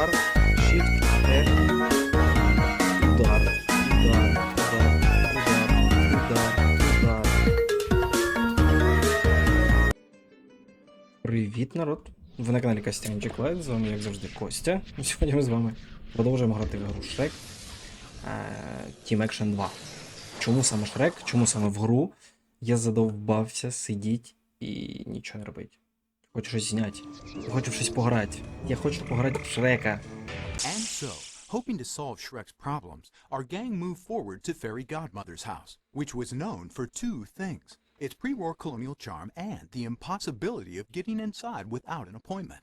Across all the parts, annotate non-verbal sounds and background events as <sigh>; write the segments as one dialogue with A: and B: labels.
A: удар, shift, F, удар, удар, удар, удар, удар. Привіт, народ! Ви на каналі Костянчик Лайт, з вами, як завжди, Костя. І Сьогодні ми з вами продовжуємо грати в гру Shrek е, Team Action 2. Чому саме Shrek? Чому саме в гру? Я задовбався сидіть і нічого не робити. Хочу щось зняти. Я хочу в щось пограти. Я хочу пограти в Шрека.
B: And so, hoping to solve Shrek's problems, our gang moved forward to Fairy Godmother's house, which was known for two things its pre war colonial charm and the impossibility of getting inside without an appointment.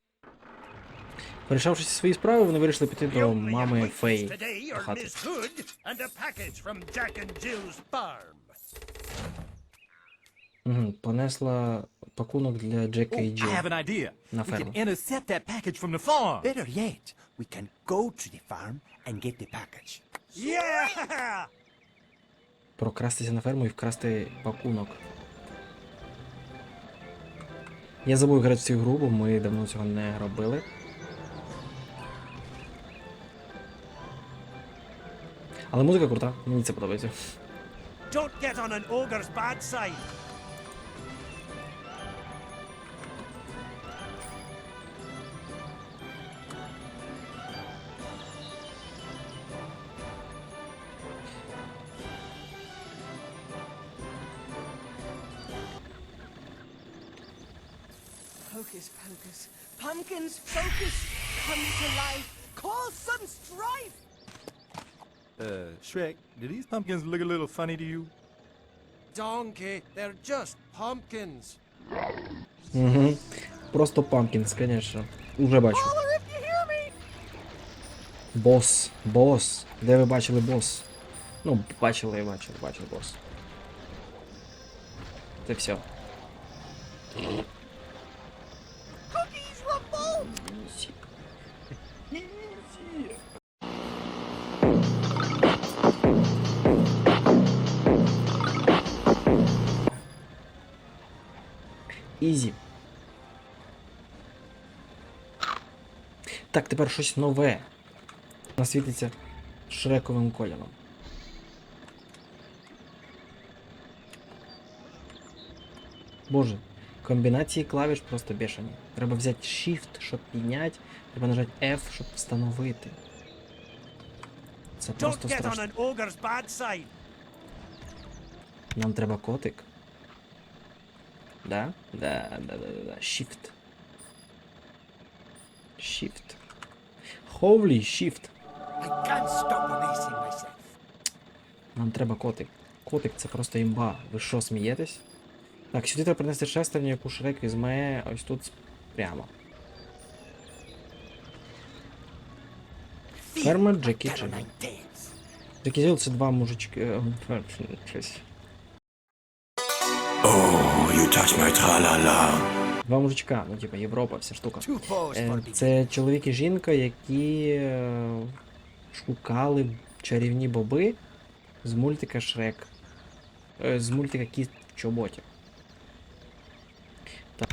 A: Порішавши свої справи, вони вирішили піти до мами Фей.
C: Today
A: до
C: are
A: хати. Угу. Понесла пакунок для Джека і
D: I
A: Джил
D: have an idea.
A: на
D: We can
A: ферму.
D: intercept that package from the farm.
E: Better yet, we can go to the farm and get the package.
C: Yeah!
A: Прокрастися на ферму і вкрасти пакунок. Я забув грати в цю гру, бо ми давно цього не робили. Але музика крута, мені це подобається.
C: Don't get on an ogre's bad side.
F: Hocus pocus, pumpkins focus, come to life, cause some strife.
D: Uh, Shrek, do these pumpkins look a little funny to you?
C: Donkey, they're just pumpkins.
A: Угу. Просто Памкінс, звісно. Уже бачу.
F: Holler if you hear me.
A: Бос. Бос. Де ви бачили бос? Ну, бачили, бачили, бачили бос. Це все. Ізі. Так, тепер щось нове. Насвітиться шрековим кольором. Боже, комбінації клавіш просто бешені. Треба взяти Shift, щоб підняти, треба нажати F, щоб встановити. Це просто страшно. Нам треба котик. Да? Да, да, да, да, да. Shift. Shift. Holy shift.
E: I can't stop amazing myself.
A: Нам треба котик. Котик це просто імба. Ви що, смієтесь? Так, сюди треба принести шестерню, яку Шрек візьме ось тут прямо. Ферма Джекі Джил.
E: Tails.
A: Джекі це два мужички.
G: You touch my tra-la-la.
A: Два мужичка, ну типа Європа, вся штука. Е, Це чоловік і жінка, які е, шукали чарівні боби з мультика Шрек. Е, З мультика Кіт в чоботі. Так.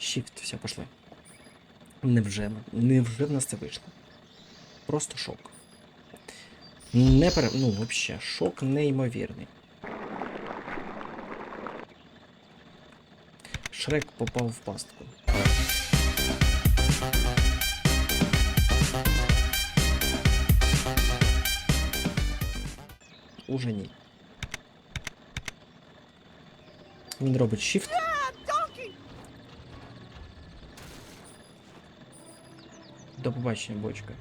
A: Shift, все, пошли. Невже, невже в нас це вийшло? Просто шок. Не пере... Ну, вообще, шок неймовірний. Шрек попав в пастку. Уже ні. Він робить shift.
F: Donkey.
A: До побачення, бочка.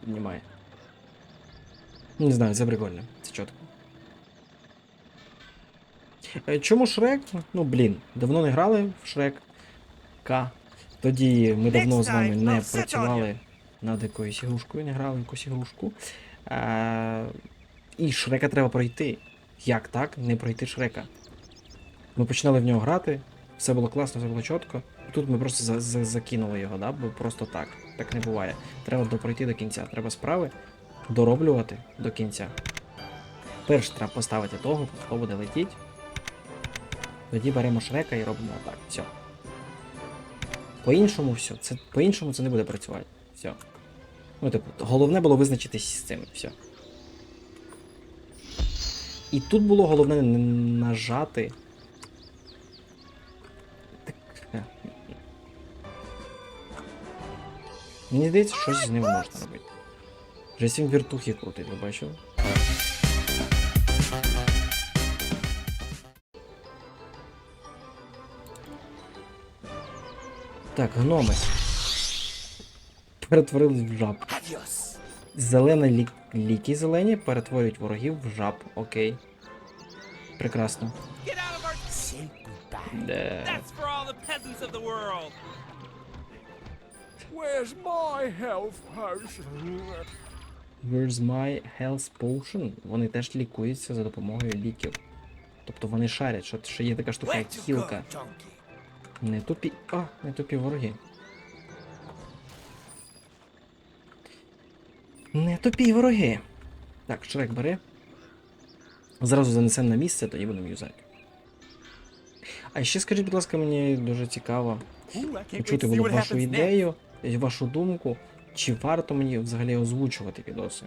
A: Піднімає. Не знаю, це прикольно. Це чітко. Е, Чому Шрек? Ну, блін, давно не грали в Шрек К. Тоді ми давно з вами не працювали над якоюсь ігрушкою, не грали в якусь ігрушку. А, і Шрека треба пройти. Як так? Не пройти Шрека. Ми починали в нього грати, все було класно, все було чітко. Тут ми просто за- за- закинули його, да? бо просто так. Так не буває. Треба допройти до кінця. Треба справи дороблювати до кінця. Перш треба поставити того, хто буде летіти. Тоді беремо Шрека і робимо отак. Все. По-іншому все. Це, по-іншому це не буде працювати. Все. Ну, типу, головне було визначитись з цим. Все. І тут було головне не нажати. Так. е. Мені здається, щось з ним можна робити. Вже сім віртухи крутить, ви бачили? Так, гноми. Перетворились в жаб. Зелені лі... ліки зелені перетворюють ворогів в жаб. Окей. Прекрасно.
H: Get out of our.
E: Say goodbye.
A: Де...
H: That's for all the peasants of the world.
E: Where's my health potion?
A: Where's my health potion? Вони теж лікуються за допомогою ліків. Тобто вони шарять, що, що є така штука, як хілка. Не тупі. А, не тупі вороги. Не тупі вороги. Так, Шрек бери. Зразу занесемо на місце, тоді будемо юзати. А ще скажіть, будь ласка, мені дуже цікаво почути було вашу ідею, вашу думку, чи варто мені взагалі озвучувати відоси.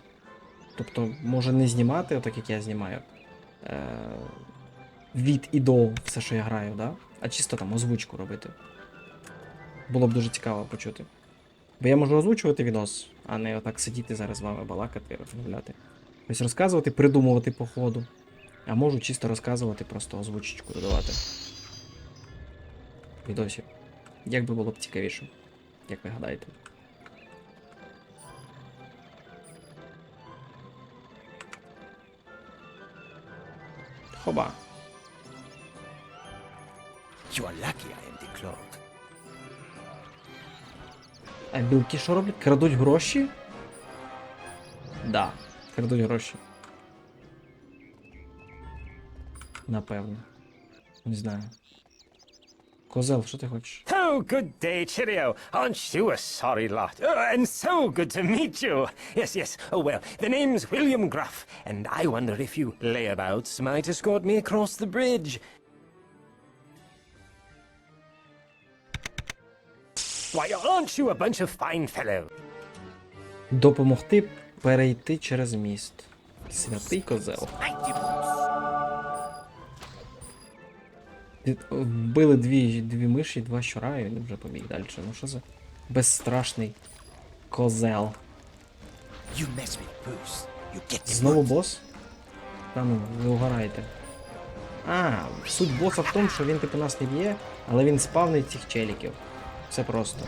A: Тобто, може не знімати, отак як я знімаю. Е- від і до все, що я граю, да? а чисто там озвучку робити. Було б дуже цікаво почути. Бо я можу озвучувати відос, а не отак сидіти зараз з вами балакати, розмовляти. Ось розказувати, придумувати по ходу. А можу чисто розказувати, просто озвучечку додавати. В Відосі. Як би було б цікавіше, як ви гадаєте. Хоба.
E: You are lucky I am.
A: А білки що роблять? Крадуть гроші? Да, крадуть гроші. Напевно. Не знаю. Козел, що ти хочеш?
I: Oh, good day, cheerio. Aren't you a sorry lot? Oh, and so good to meet you. Yes, yes. Oh, well, the name's William Gruff, and I wonder if you layabouts might escort me across the bridge. Why, aren't you a bunch of fine fellows?
A: Допомогти перейти через міст. Святий козел. Вбили дві, дві миші, два щура, і він вже побіг далі. Ну що за безстрашний козел. Знову бос? Та ну, ви угораєте. А, суть боса в тому, що він типу нас не б'є, але він спавнить цих челіків. Все просто.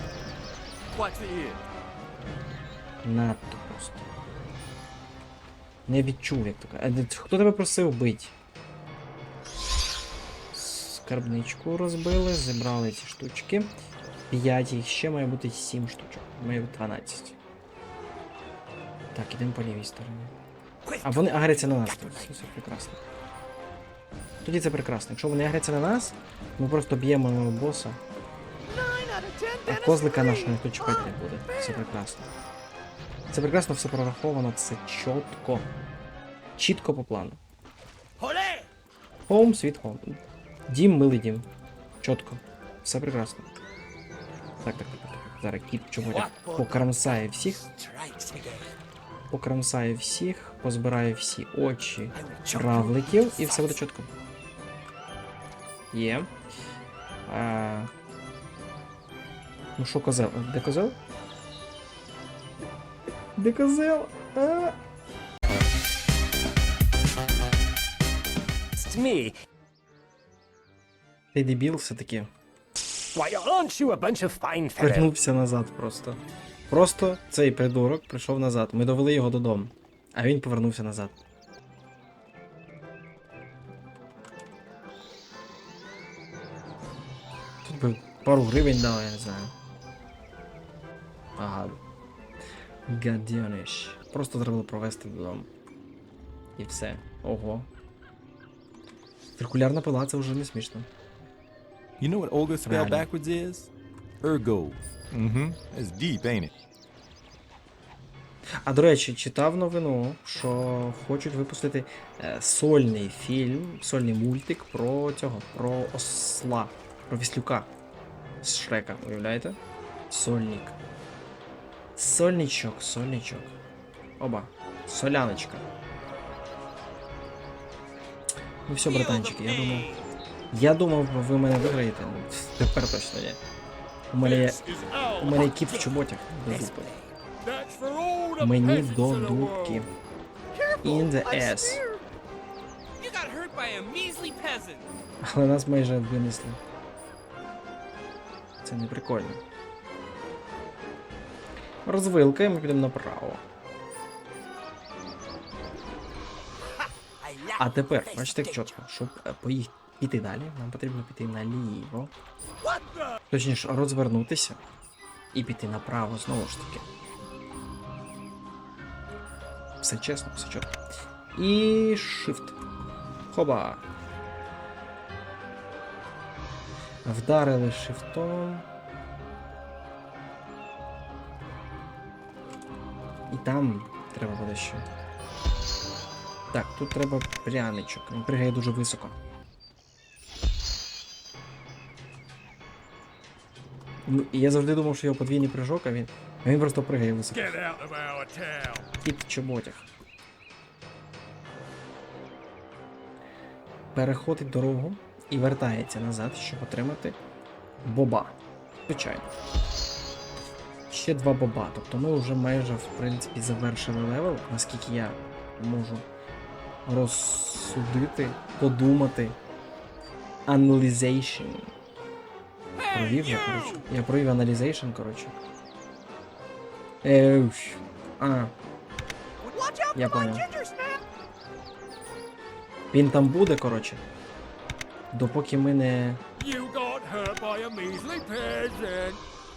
A: Надто просто. Не відчув, як то кажуть. Е, Хто тебе просив бить? Скарбничку розбили, зібрали ці штучки. 5 їх ще має бути 7 штучок. Має бути 12. Так, ідемо по лівій стороні. А вони агряться на нас. тут. Все, прекрасно. Тоді це прекрасно. Якщо вони агряться на нас, ми просто б'ємо боса. А козлика нашого ніхто чекати не буде. Все прекрасно. Це прекрасно, все прораховано, це чітко. Чітко по плану. Хоум, світ хоум. Дім, милий дім. Чітко. Все прекрасно. Так, так, так, так. так. Зараз кіт чоботяк покрамсає всіх, покрамсає всіх, позбирає всі очі равликів і все буде чітко. Є. А... Ну що, козел? Де козел? Де козел? А?
I: It's me.
A: Ти дебіл все-таки. Вернувся назад просто. Просто цей придурок прийшов назад. Ми довели його додому. А він повернувся назад. Тут би пару гривень дав, я не знаю. Ага. Гадьониш. Просто треба провести додому. І все. Ого. Циркулярна пила це вже не смішно.
D: You know what Olga spelled
A: Реально.
D: backwards is? Ergo. Mm-hmm. It's deep, ain't it?
A: А до речі, читав новину, що хочуть випустити е, сольний фільм, сольний мультик про цього, про осла, про віслюка з Шрека, уявляєте? Сольник. Сольничок, сольничок. Оба. Соляночка. Ну все, братанчики, я думав. Я думав, ви мене виграєте. Тепер точно ні. У мене У мене кіт в чоботях до дупи. Мені до
C: world.
A: In the ass. Але нас майже винесли. Це не прикольно. Розвилка, і ми підемо направо. А тепер, бачите, чітко, щоб е, поїх... піти далі, нам потрібно піти наліво. Точніше, розвернутися і піти направо знову ж таки. Все чесно, все чітко. І shift. Хоба. Вдарили шифтом. І там треба буде ще. Так, тут треба пряничок. Він пригає дуже високо. Я завжди думав, що його подвійний прыжок, а він. А він просто пригає високо. Кіт в чоботях. Переходить дорогу і вертається назад, щоб отримати боба. Звичайно. Ще два боба. Тобто ми вже майже в принципі завершили левел, наскільки я можу розсудити, подумати. Analyzation. Провів я, коротше. Я провів аналізейшн, коротше. Еуш. А, Я понял. Він там буде, коротше. Допоки ми не.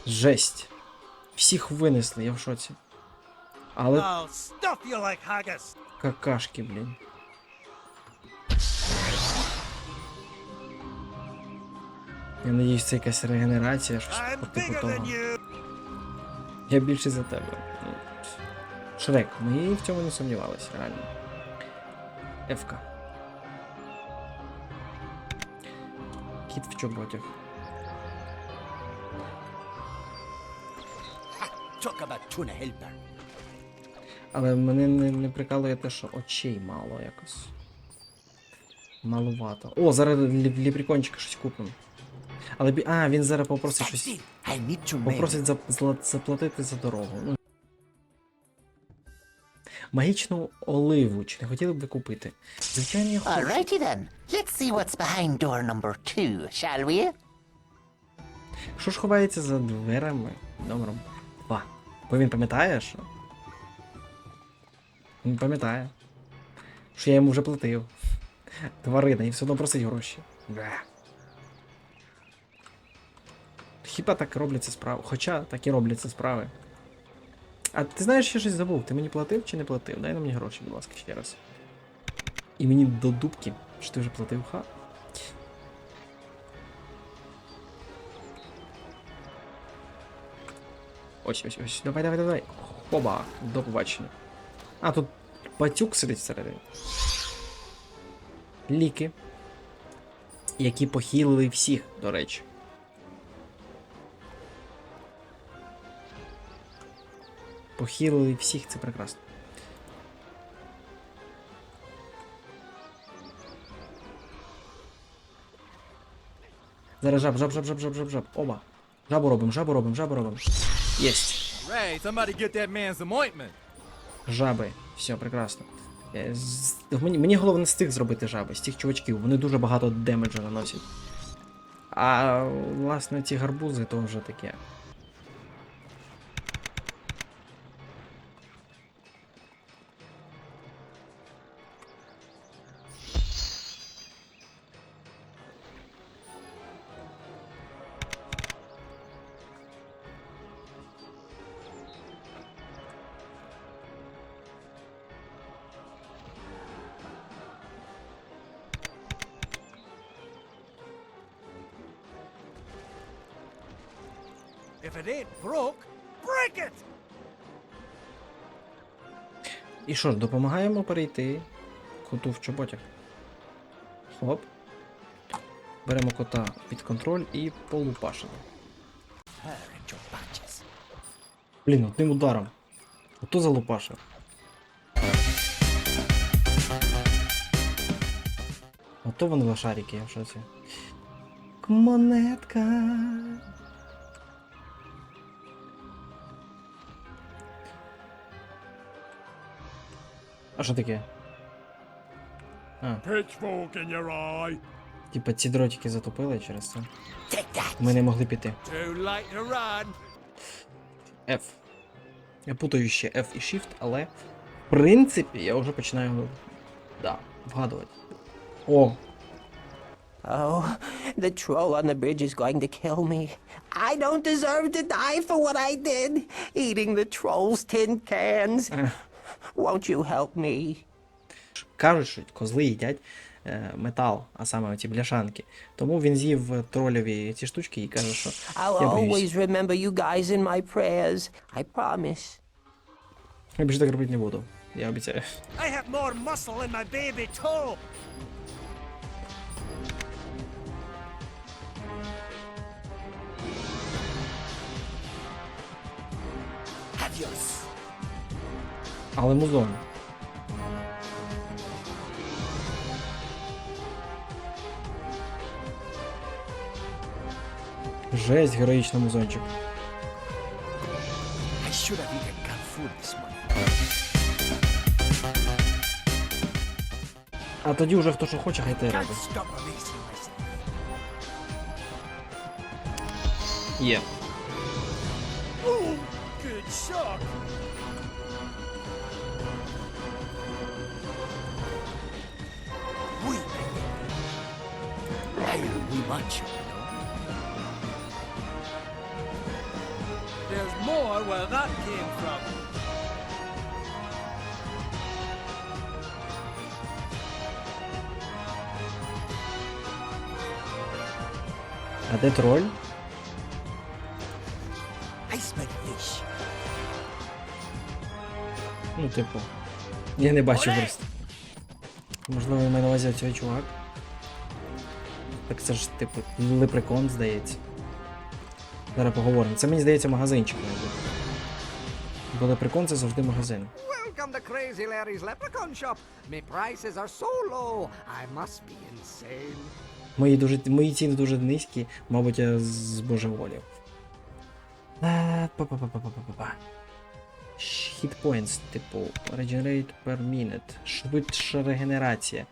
A: Жесть. Всіх винесли, я в шоці. Але какашки, блін. Я надіюсь, це якась регенерація, щось по типу того. Я більше за тебе. Ну, Шрек, ми в цьому не сумнівалися, реально. Ефка. Кіт в чоботях.
E: Talk about tuna helper.
A: Але мене не, не прикалує те, що очей мало якось. Малувато. О, зараз лі- ліпрікончика щось купимо. Але бі- А, він зараз попросить щось. Попросить за, заплатити за дорогу. Ну. Магічну оливу. Чи не хотіли б ви купити? Звичайно, я хочу.
J: Alrighty then. Let's see what's behind door number two, shall we?
A: Що ж ховається за дверами номером 2? Бо він пам'ятає, що? Він пам'ятає. Що я йому вже платив. Тварина, і все одно просить гроші. Бля. Хіба так робляться справи? Хоча так і робляться справи. А ти знаєш, я щось забув. Ти мені платив чи не платив? Дай на мені гроші, будь ласка, ще раз. І мені до дубки, що ти вже платив, ха. Ось, ось, ось. Давай, давай, давай. Хоба, до побачення. А, тут пацюк сидить всередині. Ліки. Які похилили всіх, до речі. Похилили всіх, це прекрасно. Зараз жаб, жаб, жаб, жаб, жаб, жаб, жаб. Оба. Жабу робимо, жабу робимо, жабу робимо. Єсть. Жаби. Все, прекрасно. Е, Мені, мені головне з тих зробити жаби, з тих чувачків. Вони дуже багато демеджу наносять. А власне ці гарбузи то вже таке. Що ж, допомагаємо перейти коту в чоботях. Хоп. Беремо кота під контроль і полупашимо. Блін, одним ударом. Ото залупашив. Ото вони лошарики, я в шоці. Монетка. А що таке? А,
C: Pitchfork in your eye.
A: типа ці дротики затопили через це. Ми не могли піти. F. Я путаю ще F і Shift, але в принципі я вже починаю да, вгадувати. О,
J: Oh, the troll on the bridge is going to kill me. I don't deserve to die for what I did, eating the troll's tin cans. Won't you help me?
A: кажуть, що козли їдять е, метал, а саме оці бляшанки. Тому він з'їв тролеві ці штучки і каже, що
J: I'll
A: я
J: always remember you guys in my prayers. I promise.
A: Я більше так робити не буду. Я обіцяю.
C: I have more muscle in my baby toe.
E: Adios.
A: Але музон. Жесть, героїчний музончик. А тоді вже хто що хоче, хай те робить. Є.
C: Ooh,
E: we you.
C: There's more where that came from.
A: А де троль?
E: Fish.
A: Ну, типу. Я не бачу просто. Можливо, він має на увазі цей чувак. Так це ж, типу, лепрекон, здається. Зараз поговоримо. Це мені здається магазинчик. Бо лепрекон це завжди магазин.
F: Welcome to Crazy Larry's Leprechaun Shop. My prices are so low, I must be insane.
A: Мої, дуже, мої ціни дуже низькі, мабуть, я збожеволів. Е, Па-па-па-па-па-па. Hit points, типу, regenerate per minute. Швидша регенерація.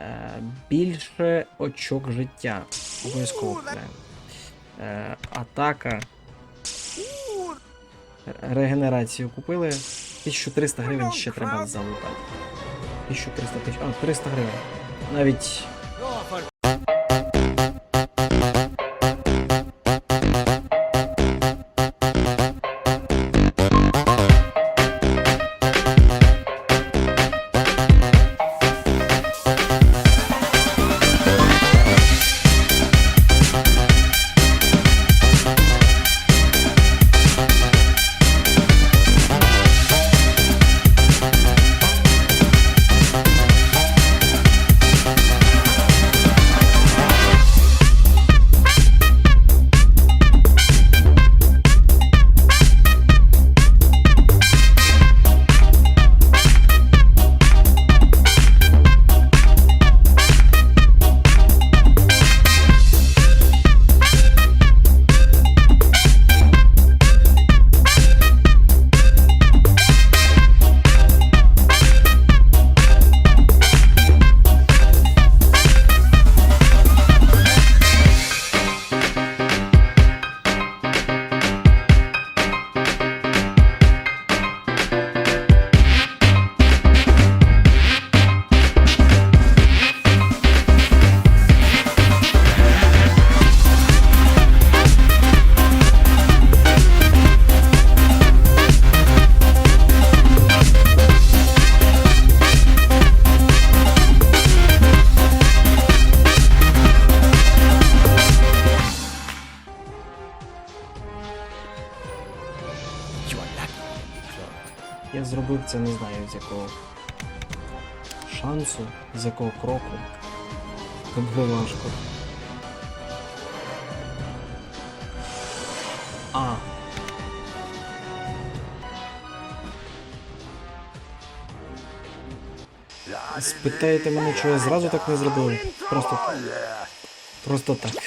A: Е, більше очок життя. Обов'язково. Е, атака. Регенерацію купили. 1300 гривень ще треба залутати. 1300 тисяч. А, 300 гривень. Навіть вибитися, не знаю з якого шансу, з якого кроку. Це було важко. А. Спитаєте мене, що я зразу так не зробив? Просто. Просто так.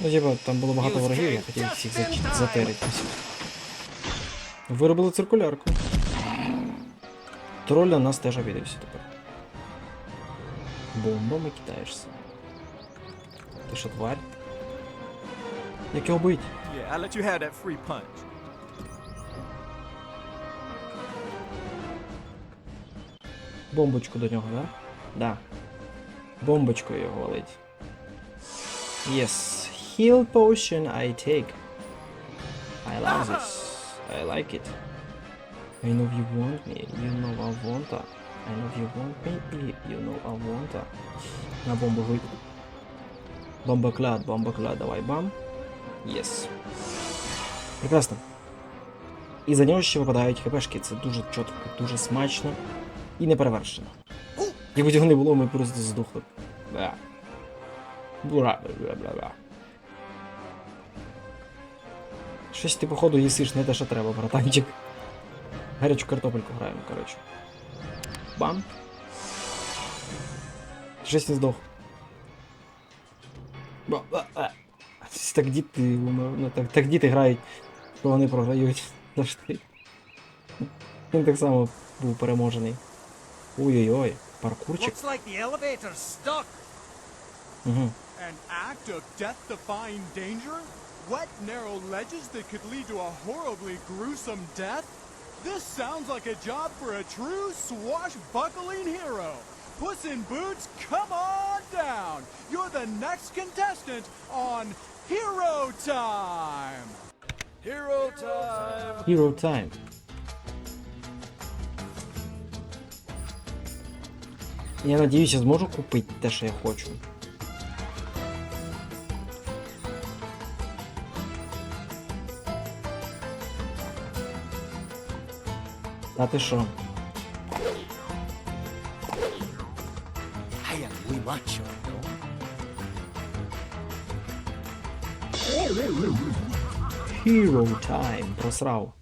A: Ну, типа, там було багато ворогів, я хотів всіх затерити. Виробили циркулярку. Троль на нас теж обідався тепер. Бомбами кидаєшся. Ти що, тварь? Як його бить?
D: Yeah, I let you have that free punch.
A: Бомбочку до нього, да? Да. Бомбочкою його валить. Yes. Heal potion I take. I love this. I like it. I know you want me. You know I want that. I know you want me. You know I want that. На бомбу вийду. Бомбоклад, бомбоклад, давай бам. Yes. Прекрасно. І за нього ще випадають хпшки. Це дуже чітко, дуже смачно і неперевершено. Якби цього не було, ми просто здохли. Бля. Бля, бля, бля, бля. Щось ти, походу, їсиш не те, що треба, братанчик. Гарячу картопельку граємо, коротше. Бам. Щось не здох. Так діти ну, так, так діти грають, що вони програють <laughs> завжди. Він так само був переможений. Ой-ой-ой, паркурчик. Угу.
B: An act of death-defying danger? Wet, narrow ledges that could lead to a horribly gruesome death? This sounds like a job for a true swashbuckling hero. Puss in Boots, come on down. You're the next contestant on Hero Time.
D: Hero time!
A: Hero Time. Я надіюсь, я зможу купити те, що я хочу. Ти що?
E: Muy macho, no?
A: Hero Time. Просрав.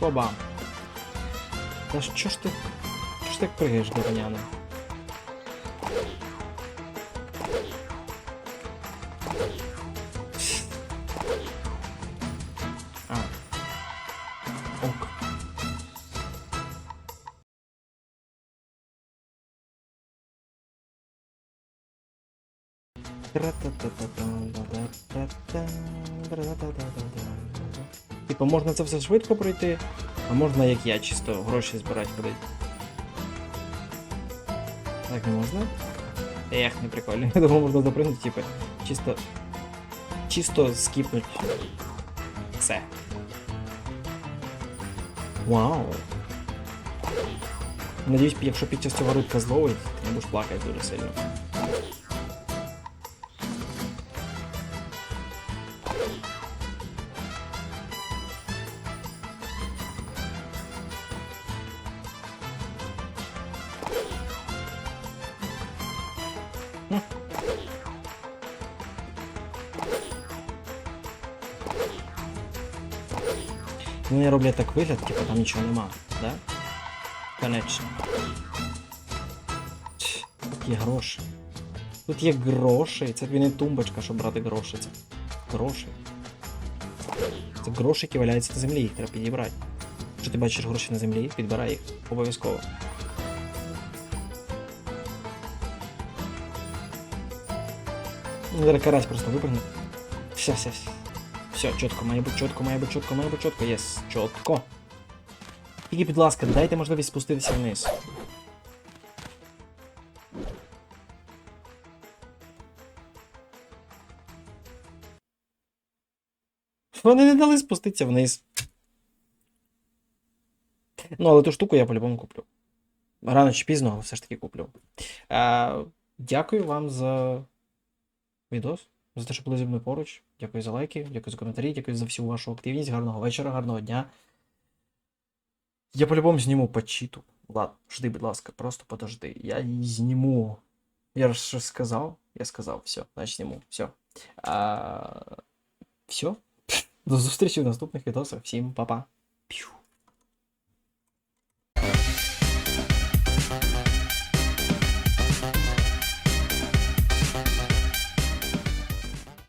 A: Оба. Та що ж ти. Що ж так пригаєш, дурняна? Типа можна це все швидко пройти, а можна як я, чисто гроші збирати ходити. Так не можна? Ех, не прикольно. Я думав, можна запрыгнути, типа, чисто. Чисто скіпнуть. Все. Вау. Надіюсь, якщо під час цього рибка зловить, не будеш плакати дуже сильно. Ну, я роблю так вигляд, типу там нічого нема, да? Конечно. Тут є гроші. Тут є гроші. Це тобі не тумбочка, щоб брати гроші. Це гроші. Це гроші, які валяються на землі, їх треба підібрати. Якщо ти бачиш гроші на землі, підбирай їх. Обов'язково. Зараз карась просто випрыгне. Все, все, все. Все, чітко, має бути чітко, має бути чітко, має бути чітко, єс, чітко. Тільки, будь ласка, дайте можливість спуститися вниз. Вони не дали спуститися вниз. Ну, але ту штуку я по-любому куплю. Рано чи пізно, але все ж таки куплю. Е, дякую вам за відос, за те, що були зі мною поруч. Дякую за лайки, дякую за коментарі, дякую за всю вашу активність. Гарного вечора, гарного дня. Я по-любому зніму почиту. Ладно, жди, будь ласка, просто подожди. Я зніму. Я ж щось сказав. Я сказав, все, значить зніму. Все. А, все. <laughs> До зустрічі в наступних відосах. Всім па-па.